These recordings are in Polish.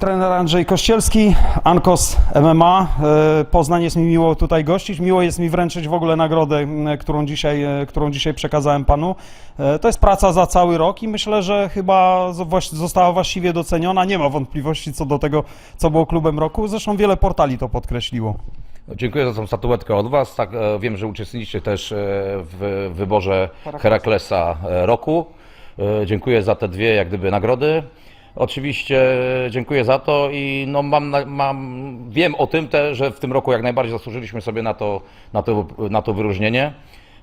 Trener Andrzej Kościelski, Ankos MMA. E, Poznań jest mi miło tutaj gościć. Miło jest mi wręczyć w ogóle nagrodę, którą dzisiaj, e, którą dzisiaj przekazałem panu. E, To jest praca za cały rok i myślę, że chyba została właściwie doceniona. Nie ma wątpliwości co do tego, co było klubem roku. Zresztą wiele portali to podkreśliło. Dziękuję za tą statuetkę od Was. Tak, wiem, że uczestniczycie też w wyborze Heraklesa roku. Dziękuję za te dwie jak gdyby nagrody. Oczywiście dziękuję za to i no mam, mam, wiem o tym też, że w tym roku jak najbardziej zasłużyliśmy sobie na to, na to, na to wyróżnienie.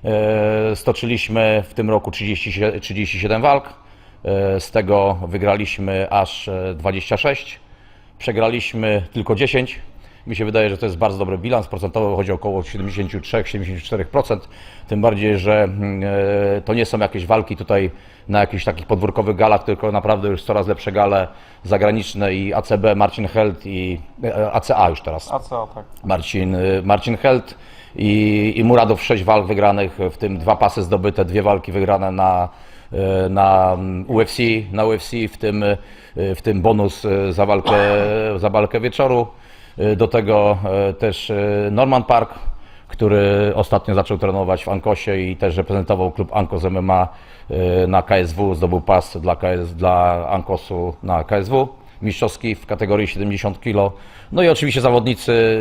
E, Stoczyliśmy w tym roku 30, 37 walk, e, z tego wygraliśmy aż e, 26. Przegraliśmy tylko 10. Mi się wydaje, że to jest bardzo dobry bilans. Procentowo chodzi o około 73-74%. Tym bardziej, że mm, e, to nie są jakieś walki tutaj na jakichś takich podwórkowych galach, tylko naprawdę już coraz lepsze gale zagraniczne i ACB, Marcin Held i e, ACA już teraz. A co, tak. Marcin, y, Marcin Held i, i Muradow sześć walk wygranych, w tym dwa pasy zdobyte, dwie walki wygrane na, na mm, UFC, na UFC, w tym, w tym bonus za walkę, za walkę wieczoru. Y, Do tego y, też y, Norman Park, który ostatnio zaczął trenować w Ankosie i też reprezentował klub Ankos MMA na KSW, zdobył pas dla, KS, dla Ankosu na KSW mistrzowski w kategorii 70 kg. No i oczywiście zawodnicy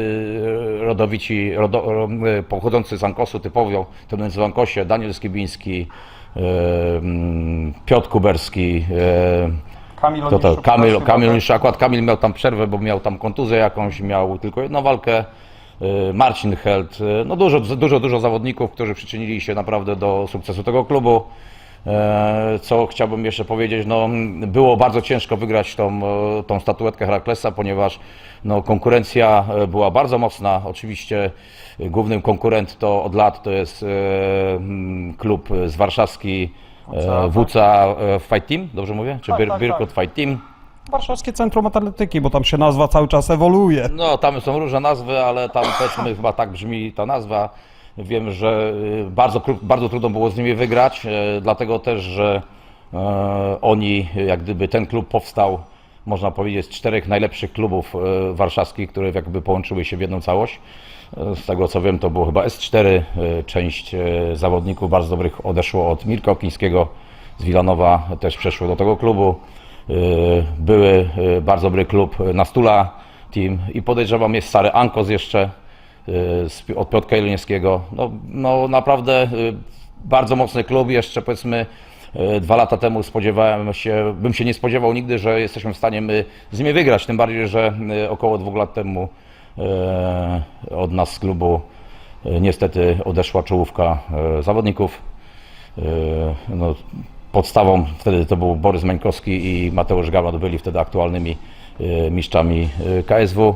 rodowici, rodo, ro- pochodzący z Ankosu typowo, trenujący w Ankosie, Daniel Skibiński, Piotr Kuberski, Kamil to, to, Oniszczuk Kamil, Kamil już akurat Kamil miał tam przerwę, bo miał tam kontuzję jakąś, miał tylko jedną walkę. Y, Marcin Held, y, no dużo, dużo, dużo zawodników, którzy przyczynili się naprawdę do sukcesu tego klubu. E, Co chciałbym jeszcze powiedzieć, no, było bardzo ciężko wygrać tą, tą statuetkę Heraklesa, ponieważ no, konkurencja była bardzo mocna. Oczywiście głównym konkurent to od lat to jest mm, klub z warszawski e, WCA e, Fight Team, dobrze mówię? Czy Tak, Bir- tak, Birkut tak. Fight Team? Warszawskie Centrum Atletyki, bo tam się nazwa cały czas ewoluuje. No, tam są różne nazwy, ale tam powiedzmy chyba tak brzmi ta nazwa. Wiem, że y, bardzo, bardzo trudno było z nimi wygrać, e, dlatego też, że oni, jak gdyby ten klub powstał, można powiedzieć, z czterech najlepszych klubów warszawskich, które jakby połączyły się w jedną całość. Z tego co wiem, to było chyba S4. e, Część e, zawodników bardzo dobrych odeszło od Mirka Okińskiego z Wilanowa, też przeszło do tego klubu. E, Były bardzo dobry klub na Stula Team i podejrzewam jest stary Ankos jeszcze od Piotrka Jeleniewskiego. No, no naprawdę bardzo mocny klub. Jeszcze powiedzmy dwa lata temu spodziewałem się, bym się nie spodziewał nigdy, że jesteśmy w stanie my z nimi wygrać. Tym bardziej, że około dwóch lat temu od nas z klubu e, niestety odeszła czołówka e, zawodników. E, No, podstawą wtedy to był Borys Mańkowski i Mateusz Gawron byli wtedy aktualnymi e, mistrzami e, KSW.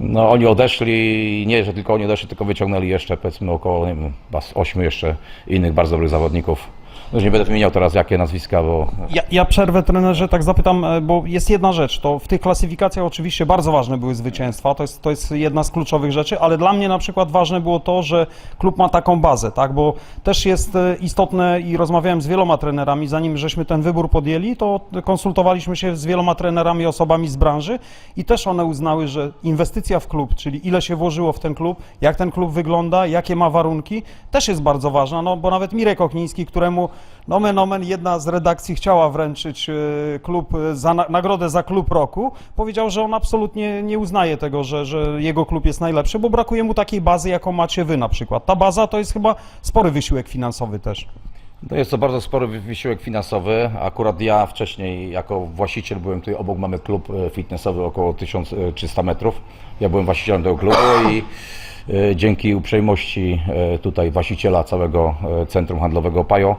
No oni odeszli, nie, że tylko oni odeszli, tylko wyciągnęli jeszcze powiedzmy około nie wiem, chyba z ośmiu jeszcze innych bardzo dobrych zawodników. Już nie będę wymieniał teraz jakie nazwiska, bo Ja, ja przerwę trenerze, tak zapytam, e, bo jest jedna rzecz, to w tych klasyfikacjach oczywiście bardzo ważne były zwycięstwa, to jest, to jest jedna z kluczowych rzeczy, ale dla mnie na przykład ważne było to, że klub ma taką bazę, tak, bo też jest e, istotne i rozmawiałem z wieloma trenerami, zanim żeśmy ten wybór podjęli, to konsultowaliśmy się z wieloma trenerami, osobami z branży i też one uznały, że inwestycja w klub, czyli ile się włożyło w ten klub, jak ten klub wygląda, jakie ma warunki, też jest bardzo ważna, no bo nawet Mirek Okniński, któremu nomen omen jedna z redakcji chciała wręczyć e, klub e, za na, nagrodę za klub roku, powiedział, że on absolutnie nie uznaje tego, że, że jego klub jest najlepszy, bo brakuje mu takiej bazy, jaką macie wy na przykład. Ta baza to jest chyba spory wysiłek finansowy też. No jest to bardzo spory wy- wysiłek finansowy. Akurat ja wcześniej jako właściciel byłem tutaj obok, mamy klub e, fitnessowy około 1300 metrów. Ja byłem właścicielem tego klubu i dzięki uprzejmości tutaj właściciela całego centrum handlowego PAJO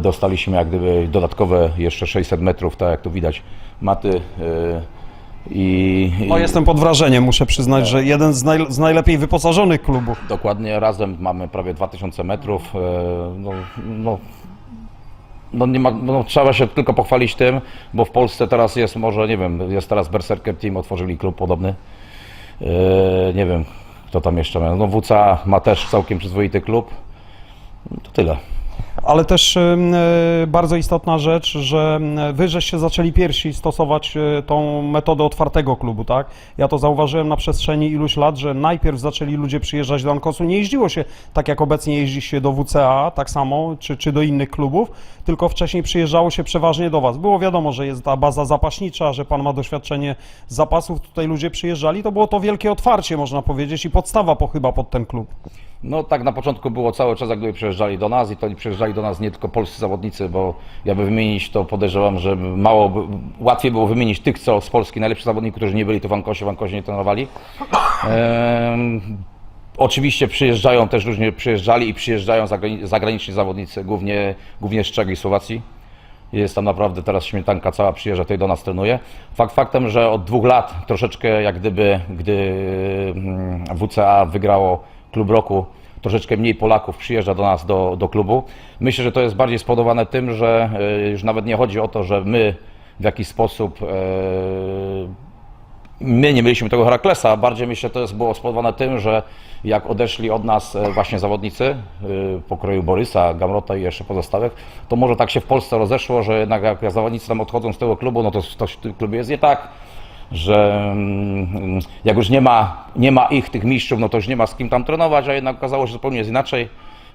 dostaliśmy jak gdyby dodatkowe jeszcze 600 metrów, tak jak tu widać, maty e, i, No jestem pod wrażeniem, muszę przyznać, że jeden z, naj, z najlepiej wyposażonych klubów. Dokładnie, razem mamy prawie 2000 metrów. e, No, no, no nie ma, no trzeba się tylko pochwalić tym, bo w Polsce teraz jest może, nie wiem, jest teraz Berserker Team, otworzyli klub podobny. E, Nie wiem, kto tam jeszcze ma. No WCA ma też całkiem przyzwoity klub. No to tyle. Ale też ym, e, bardzo istotna rzecz, że ym, wy żeście zaczęli pierwsi stosować tą metodę otwartego klubu, tak? Ja to zauważyłem na przestrzeni iluś lat, że najpierw zaczęli ludzie przyjeżdżać do Ankosu, nie jeździło się tak jak obecnie jeździ się do WCA, tak samo, czy, czy do innych klubów, tylko wcześniej przyjeżdżało się przeważnie do was. Było wiadomo, że jest ta baza zapaśnicza, że pan ma doświadczenie z zapasów, tutaj ludzie przyjeżdżali, to było to wielkie otwarcie, można powiedzieć, i podstawa po, chyba pod ten klub. No tak na początku było cały czas, jak gdyby przyjeżdżali do nas i to przyjeżdżali do nas nie tylko polscy zawodnicy, bo ja by wymienić to podejrzewam, że mało, by, łatwiej było wymienić tych, co z Polski, najlepszych zawodników, którzy nie byli tu w Ankosie, w Ankosie nie trenowali. Ehm, oczywiście przyjeżdżają też różnie, przyjeżdżali i przyjeżdżają zagrani- zagraniczni zawodnicy, głównie, głównie z Czech i Słowacji. Jest tam naprawdę teraz śmietanka cała przyjeżdża tutaj do nas trenuje. Fakt faktem, że od dwóch lat troszeczkę jak gdyby, gdy mm, WCA wygrało klub roku, troszeczkę mniej Polaków przyjeżdża do nas do, do klubu. Myślę, że to jest bardziej spowodowane tym, że e, już nawet nie chodzi o to, że my w jakiś sposób e, my nie mieliśmy tego Heraklesa, bardziej myślę, że to jest było spowodowane tym, że jak odeszli od nas e, właśnie zawodnicy pokroju Borysa, Gamrota i jeszcze pozostałych, to może tak się w Polsce rozeszło, że jednak jak zawodnicy tam odchodzą z tego klubu, no to coś w klubie jest nie tak, że mm, jak już nie ma, nie ma ich, tych mistrzów, no to już nie ma z kim tam trenować, a jednak okazało się zupełnie jest inaczej,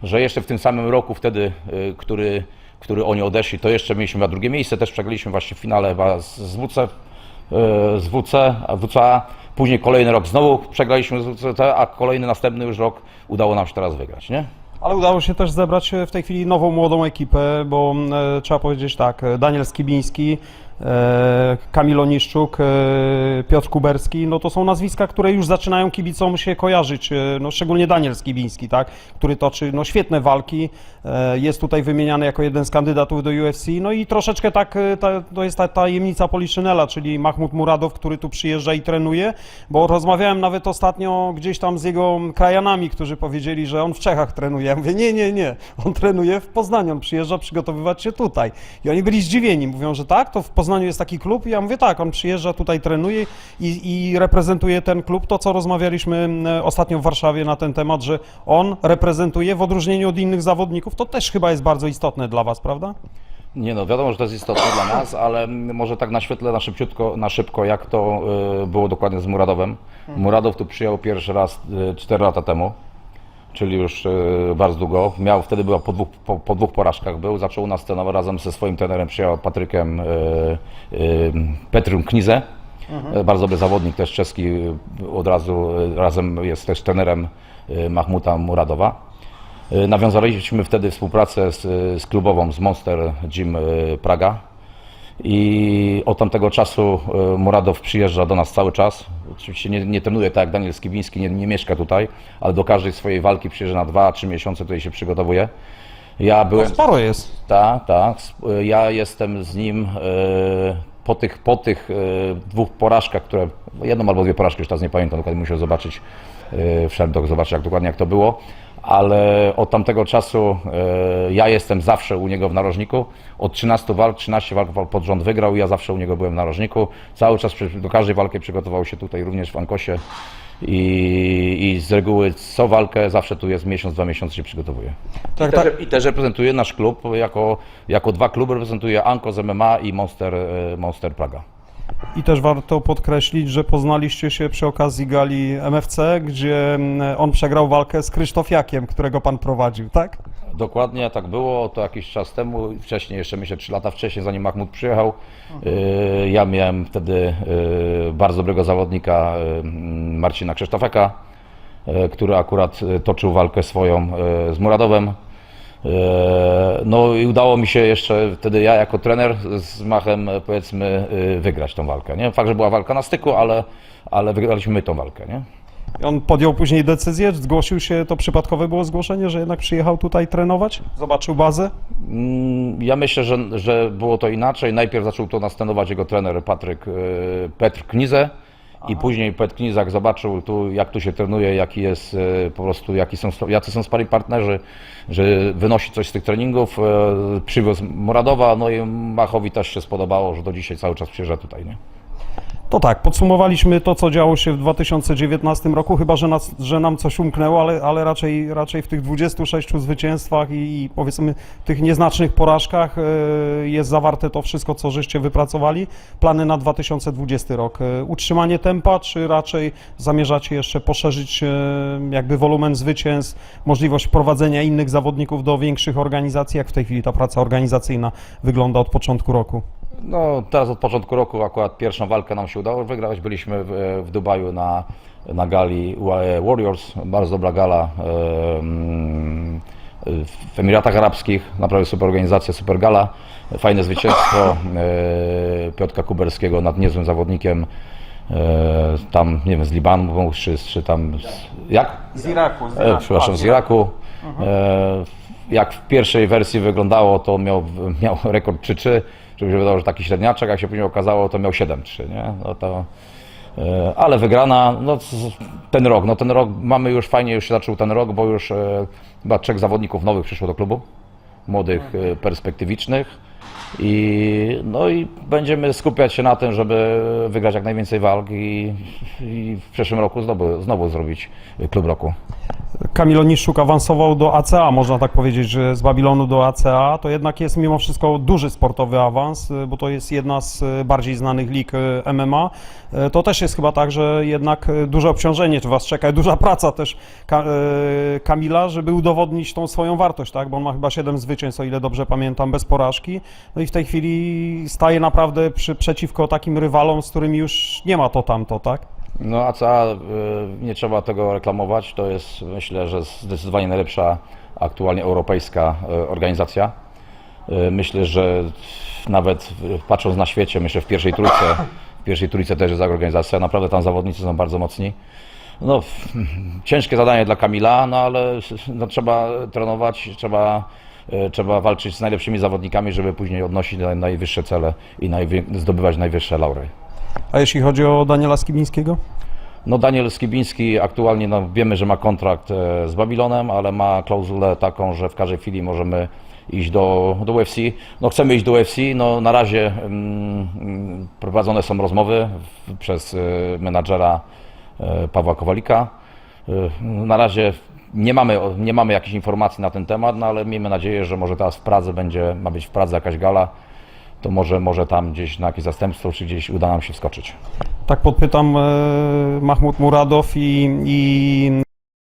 że jeszcze w tym samym roku wtedy, y, który, który oni odeszli, to jeszcze mieliśmy na drugie miejsce, też przegraliśmy właśnie w finale z, WC, y, z WC, a WCA, później kolejny rok znowu przegraliśmy z WCT, a kolejny następny już rok udało nam się teraz wygrać, nie? Ale udało się też zebrać w tej chwili nową, młodą ekipę, bo e, trzeba powiedzieć tak, e, Daniel Skibiński, Kamil Oniszczuk, e, Piotr Kuberski, no to są nazwiska, które już zaczynają kibicom się kojarzyć, e, no szczególnie Daniel Skibiński, tak, który toczy no świetne walki, e, jest tutaj wymieniany jako jeden z kandydatów do UFC, no i troszeczkę tak, e, ta, to jest ta tajemnica Poliszynela, czyli Mahmud Muradow, który tu przyjeżdża i trenuje, bo rozmawiałem nawet ostatnio gdzieś tam z jego krajanami, którzy powiedzieli, że on w Czechach trenuje. Ja mówię, nie, nie, nie, on trenuje w Poznaniu, on przyjeżdża przygotowywać się tutaj. I oni byli zdziwieni, mówią, że tak, to w Poznaniu jest taki klub i ja mówię, tak, on przyjeżdża tutaj, trenuje i, i reprezentuje ten klub, to co rozmawialiśmy m, ostatnio w Warszawie na ten temat, że on reprezentuje w odróżnieniu od innych zawodników, to też chyba jest bardzo istotne dla Was, prawda? Nie no, wiadomo, że to jest istotne dla nas, ale może tak na świetle, na szybciutko, na szybko, jak to y, było dokładnie z Muradowem. Muradow tu przyjął pierwszy raz y, 4 lata temu, czyli już y, bardzo długo. Miał, wtedy była po dwóch, po, po dwóch porażkach był, zaczął nas trenować razem ze swoim trenerem, przyjechał Patrykiem y, y, Petrym Knizę. Y, Bardzo dobry zawodnik, też czeski, od razu razem jest też trenerem Mahmuta Muradowa. Nawiązaliśmy wtedy współpracę z, z klubową, z Monster Gym Praga. I od tamtego czasu y, Muradow przyjeżdża do nas cały czas. Oczywiście nie, nie trenuje tak jak Daniel Skibiński, nie, nie mieszka tutaj, ale do każdej swojej walki przyjeżdża na 2-3 miesiące, tutaj się przygotowuje. Ja byłem. Sporo jest. Tak, tak. Ja jestem z nim e, po tych, po tych e, dwóch porażkach, które, jedną albo dwie porażki, już teraz nie pamiętam, dokładnie musiał zobaczyć, e, wszedł zobaczyć jak dokładnie jak to było, ale od tamtego czasu e, ja jestem zawsze u niego w narożniku. Od 13 walk, 13 walk pod rząd wygrał i ja zawsze u niego byłem w narożniku. Cały czas przy- do każdej walki przygotował się tutaj również w Ankosie. I, I z reguły co walkę zawsze tu jest miesiąc, dwa miesiące się przygotowuje. Tak, I, tak. też, I też reprezentuje nasz klub, jako, jako dwa kluby reprezentuje Anko z MMA i Monster, e, Monster Praga. I też warto podkreślić, że poznaliście się przy okazji gali MFC, gdzie mm, on przegrał walkę z Krzysztofiakiem, którego pan prowadził, tak? Dokładnie tak było, to jakiś czas temu, wcześniej, jeszcze myślę 3 lata wcześniej, zanim Mahmud przyjechał. e, Ja miałem wtedy e, bardzo dobrego zawodnika e, Marcina Krzysztofeka, który akurat toczył walkę swoją z Muradowem. E, No i udało mi się jeszcze wtedy ja jako trener z Machem e, powiedzmy e, wygrać tą walkę. Nie? Fakt, że była walka na styku, ale, ale wygraliśmy my tą walkę. Nie? I on podjął później decyzję, zgłosił się, to przypadkowe było zgłoszenie, że jednak przyjechał tutaj trenować, zobaczył bazę. Mm, Ja myślę, że, że było to inaczej. Najpierw zaczął to następować jego trener Patryk Petr Knize i później Petr Knizak zobaczył tu, jak tu się trenuje, jaki jest e, po prostu, jaki są, jacy są sparring partnerzy, że wynosi coś z tych treningów. e, Przywiózł Muradowa, no i Machowi też się spodobało, że do dzisiaj cały czas przyjeżdża tutaj. Nie? To tak, podsumowaliśmy to, co działo się w 2019 roku, chyba że, nas, że nam coś umknęło, ale, ale raczej, raczej w tych 26 zwycięstwach i, i powiedzmy tych nieznacznych porażkach e, jest zawarte to wszystko, co żeście wypracowali. Plany na 2020 rok. E, Utrzymanie tempa, czy raczej zamierzacie jeszcze poszerzyć e, jakby wolumen zwycięstw, możliwość wprowadzenia innych zawodników do większych organizacji? Jak w tej chwili ta praca organizacyjna wygląda od początku roku? No, teraz od początku roku akurat pierwszą walkę nam się udało wygrać. Byliśmy w, w Dubaju na, na gali UAE Warriors. Bardzo dobra gala e, mm, w Emiratach Arabskich. Naprawdę super organizacja, super gala. Fajne zwycięstwo e, Piotka Kuberskiego nad niezłym zawodnikiem. E, tam, nie wiem, z Libanu, czy, czy tam... Z, jak? Z Iraku. E, przepraszam, z Iraku. E, jak w pierwszej wersji wyglądało, to miał, miał rekord 3-3, żeby się wydawało, że taki średniaczek, jak się później okazało, to miał 7-3, nie? No to, e, ale wygrana, no ten rok, no ten rok mamy już fajnie, już się zaczął ten rok, bo już e, chyba trzech zawodników nowych przyszło do klubu, młodych, e, perspektywicznych. I, no i będziemy skupiać się na tym, żeby wygrać jak najwięcej walk i, i w przyszłym roku znowu, znowu zrobić klub roku. Kamil Oniszczuk awansował do ACA, można tak powiedzieć, że z Babilonu do ACA, to jednak jest mimo wszystko duży sportowy awans, y, bo to jest jedna z y, bardziej znanych lig y, MMA. To też jest chyba tak, że jednak duże obciążenie Was czeka, duża praca też Ka- Kamila, żeby udowodnić tą swoją wartość, tak? Bo on ma chyba 7 zwycięstw, o ile dobrze pamiętam, bez porażki. No i w tej chwili staje naprawdę przy, przeciwko takim rywalom, z którymi już nie ma to tamto, tak? No ACA, y, nie trzeba tego reklamować, to jest myślę, że zdecydowanie najlepsza aktualnie europejska y, organizacja. Y, Myślę, że nawet patrząc na świecie, myślę w pierwszej trójce, w pierwszej trójce też jest organizacja, naprawdę tam zawodnicy są bardzo mocni. No, ciężkie zadanie dla Kamila, no ale no, trzeba trenować, trzeba, trzeba walczyć z najlepszymi zawodnikami, żeby później odnosić naj- najwyższe cele i zdobywać najwyższe laury. A jeśli chodzi o Daniela Skibińskiego? No Daniel Skibiński aktualnie no, wiemy, że ma kontrakt e, z Babilonem, ale ma klauzulę taką, że w każdej chwili możemy iść do, do UFC. No chcemy iść do UFC, no na razie mm, prowadzone są rozmowy przez e, menadżera e, Pawła Kowalika. E, na razie nie mamy, nie mamy jakichś informacji na ten temat, no ale miejmy nadzieję, że może teraz w Pradze będzie, ma być w Pradze jakaś gala, to może, może tam gdzieś na jakieś zastępstwo, czy gdzieś uda nam się wskoczyć. Tak podpytam, e, Mahmud Muradow i, i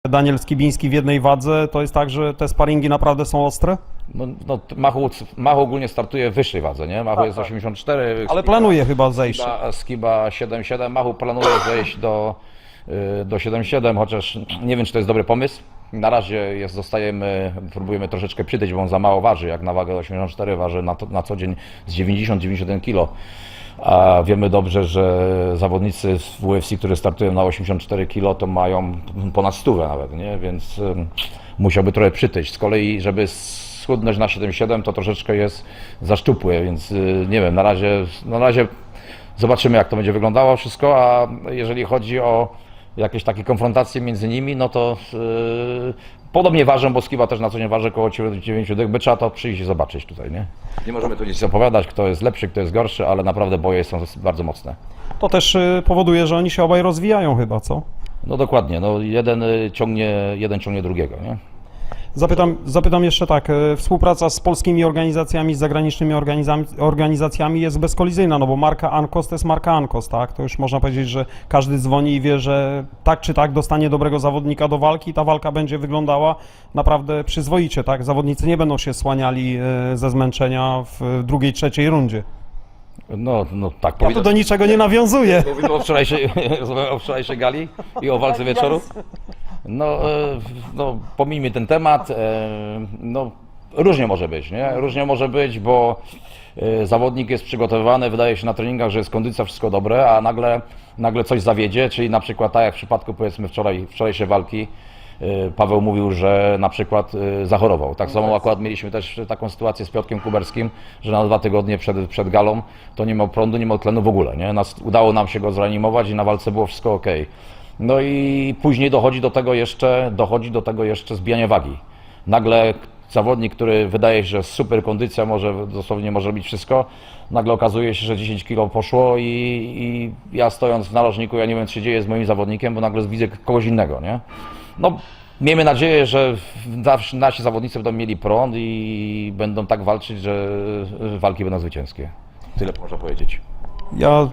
Daniel Skibiński w jednej wadze, to jest tak, że te sparingi naprawdę są ostre? No, no t- Machu, Machu ogólnie startuje w wyższej wadze, nie? Machu jest 84. Ale Skiba- planuje chyba zejść. Skiba, Skiba 7,7. Machu planuje zejść do, y, do 7,7, chociaż nie wiem, czy to jest dobry pomysł. Na razie jest, zostajemy, próbujemy troszeczkę przytyć, bo on za mało waży, jak na wagę 84 waży na, to, na co dzień z 90-91 kg. A wiemy dobrze, że zawodnicy w UFC, którzy startują na 84 kg, to mają ponad 100 nawet, nie? Więc ym, musiałby trochę przytyć. Z kolei, żeby schudnąć na 7,7 to troszeczkę jest za szczupłe, więc y, nie wiem, na razie, na razie zobaczymy jak to będzie wyglądało wszystko, a jeżeli chodzi o jakieś takie konfrontacje między nimi, no to yy, podobnie ważą, bo Skiba też na co dzień waży około 9 dych, by trzeba to przyjść i zobaczyć tutaj, nie? Nie możemy tu nic opowiadać, kto jest lepszy, kto jest gorszy, ale naprawdę boje są bardzo mocne. To też e, powoduje, że oni się obaj rozwijają chyba, co? No dokładnie, no jeden y, ciągnie, jeden ciągnie drugiego, nie? Zapytam, zapytam jeszcze tak, e, współpraca z polskimi organizacjami, z zagranicznymi organizacjami jest bezkolizyjna, no bo marka Ankos to jest marka Ankos, tak? To już można powiedzieć, że każdy dzwoni i wie, że tak czy tak dostanie dobrego zawodnika do walki i ta walka będzie wyglądała naprawdę przyzwoicie, tak? Zawodnicy nie będą się słaniali e, ze zmęczenia w drugiej, trzeciej rundzie. No, no tak, Ja tu do niczego nie nawiązuję. Mówimy o wczorajszej, o wczorajszej gali i o walce wieczoru. No, e, no pomijmy ten temat. e, No, różnie może być, nie? Różnie może być, bo e, zawodnik jest przygotowywany, wydaje się na treningach, że jest kondycja, wszystko dobre, a nagle, nagle coś zawiedzie, czyli na przykład tak jak w przypadku powiedzmy wczoraj, wczorajszej walki, Paweł mówił, że na przykład zachorował. Tak samo akurat mieliśmy też taką sytuację z Piotkiem Kuberskim, że na dwa tygodnie przed, przed galą to nie miał prądu, nie miał tlenu w ogóle. Nie? Nas, udało nam się go zreanimować i na walce było wszystko ok. No i później dochodzi do tego jeszcze, dochodzi do tego jeszcze zbijanie wagi. Nagle zawodnik, który wydaje się, że super kondycja, może dosłownie może robić wszystko, nagle okazuje się, że 10 kilo poszło i, i ja stojąc w narożniku, ja nie wiem co się dzieje z moim zawodnikiem, bo nagle widzę kogoś innego, nie? No, miejmy nadzieję, że nasi zawodnicy będą mieli prąd i będą tak walczyć, że walki będą zwycięskie. Tyle można powiedzieć. Ja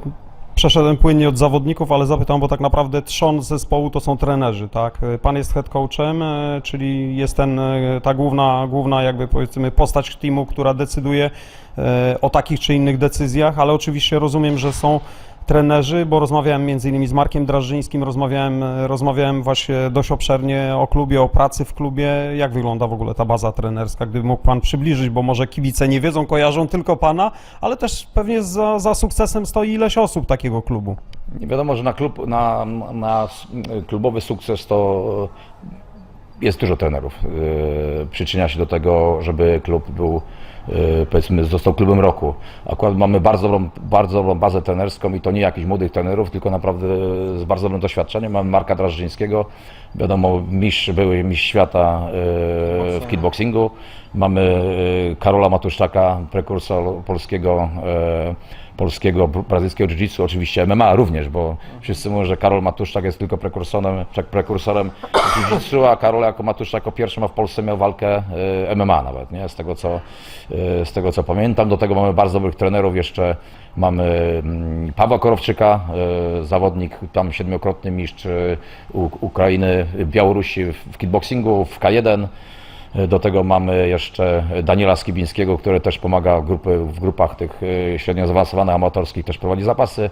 przeszedłem płynnie od zawodników, ale zapytam, bo tak naprawdę trzon zespołu to są trenerzy, tak? Pan jest head coachem, e, czyli jest ten, e, ta główna, główna jakby powiedzmy postać teamu, która decyduje e, o takich czy innych decyzjach, ale oczywiście rozumiem, że są trenerzy, bo rozmawiałem między innymi z Markiem Drażyńskim, rozmawiałem, e, rozmawiałem właśnie dość obszernie o klubie, o pracy w klubie. Jak wygląda w ogóle ta baza trenerska, gdyby mógł Pan przybliżyć, bo może kibice nie wiedzą, kojarzą tylko Pana, ale też pewnie za, za sukcesem stoi ileś osób takiego klubu. Nie wiadomo, że na, klub, na, na klubowy sukces to jest dużo trenerów. Yy, Przyczynia się do tego, żeby klub był, powiedzmy, został klubem roku. Akurat mamy bardzo dobrą, bardzo dobrą bazę trenerską i to nie jakichś młodych trenerów, tylko naprawdę z bardzo dobrym doświadczeniem. Mamy Marka Drażdżyńskiego, wiadomo, mistrz, były mistrz świata yy, w kickboxingu. Mamy yy, Karola Matuszczaka, prekursor polskiego yy, polskiego, br- brazylijskiego jiu-jitsu, oczywiście MMA również, bo wszyscy mówią, że Karol Matuszczak jest tylko prekursorem, pre- prekursorem jiu-jitsu, a Karol jako Matuszczak jako pierwszy ma w Polsce miał walkę y, MMA nawet, nie? Z tego, co, y, z tego co pamiętam. Do tego mamy bardzo dobrych trenerów, jeszcze mamy mm, Pawła Korowczyka, y, zawodnik tam siedmiokrotny mistrz y, Ukrainy, Białorusi w kickboxingu, w K1. Do tego mamy jeszcze Daniela Skibińskiego, który też pomaga grupy, w grupach tych y, średnio zaawansowanych amatorskich, też prowadzi zapasy.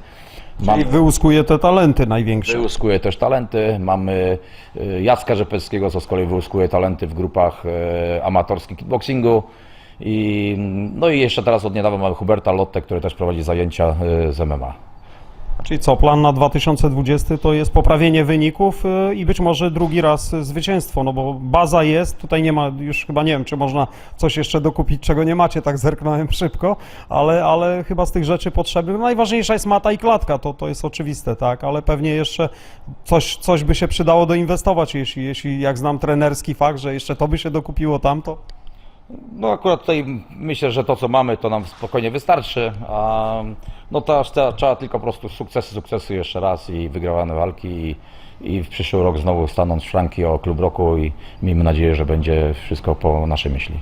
Mamy, I wyłuskuje te talenty największe. wyłuskuje też talenty. Mamy y, Jacka Rzepeckiego, co z kolei wyłuskuje talenty w grupach amatorskich kickboxingu. I, no i jeszcze teraz od niedawna mamy Huberta Lotte, który też prowadzi zajęcia z MMA. Czyli co, plan na 2020 to jest poprawienie wyników y, i być może drugi raz zwycięstwo, no bo baza jest, tutaj nie ma, już chyba nie wiem, czy można coś jeszcze dokupić, czego nie macie, tak zerknąłem szybko, ale, ale chyba z tych rzeczy potrzebnych, no najważniejsza jest mata i klatka, to, to jest oczywiste, tak, ale pewnie jeszcze coś, coś by się przydało doinwestować, jeśli, jeśli jak znam trenerski fakt, że jeszcze to by się dokupiło tamto. No akurat tutaj myślę, że to co mamy to nam spokojnie wystarczy, a no aż trzeba, trzeba tylko po prostu sukcesy, sukcesy jeszcze raz i wygrawane walki i, i w przyszły rok znowu stanąć szranki o klub roku i miejmy nadzieję, że będzie wszystko po naszej myśli.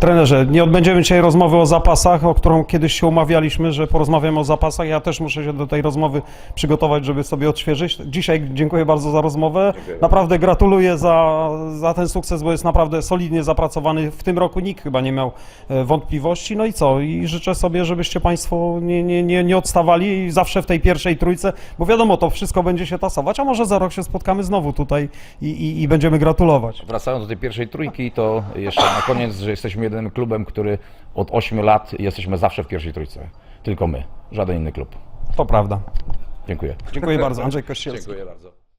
Trenerze, nie odbędziemy dzisiaj rozmowy o zapasach, o którą kiedyś się umawialiśmy, że porozmawiamy o zapasach. Ja też muszę się do tej rozmowy przygotować, żeby sobie odświeżyć. Dzisiaj dziękuję bardzo za rozmowę. Naprawdę gratuluję za, za ten sukces, bo jest naprawdę solidnie zapracowany. W tym roku nikt chyba nie miał e, wątpliwości. No i co? I życzę sobie, żebyście Państwo nie, nie, nie, nie odstawali i zawsze w tej pierwszej trójce, bo wiadomo, to wszystko będzie się tasować, a może za rok się spotkamy znowu tutaj i, i, i będziemy gratulować. Wracając do tej pierwszej trójki, to jeszcze na koniec, że jesteśmy jedynym klubem, który od 8 lat jesteśmy zawsze w pierwszej trójce. Tylko my, żaden inny klub. To prawda. Dziękuję. Dziękuję bardzo. Andrzej Kościelski. Dziękuję bardzo.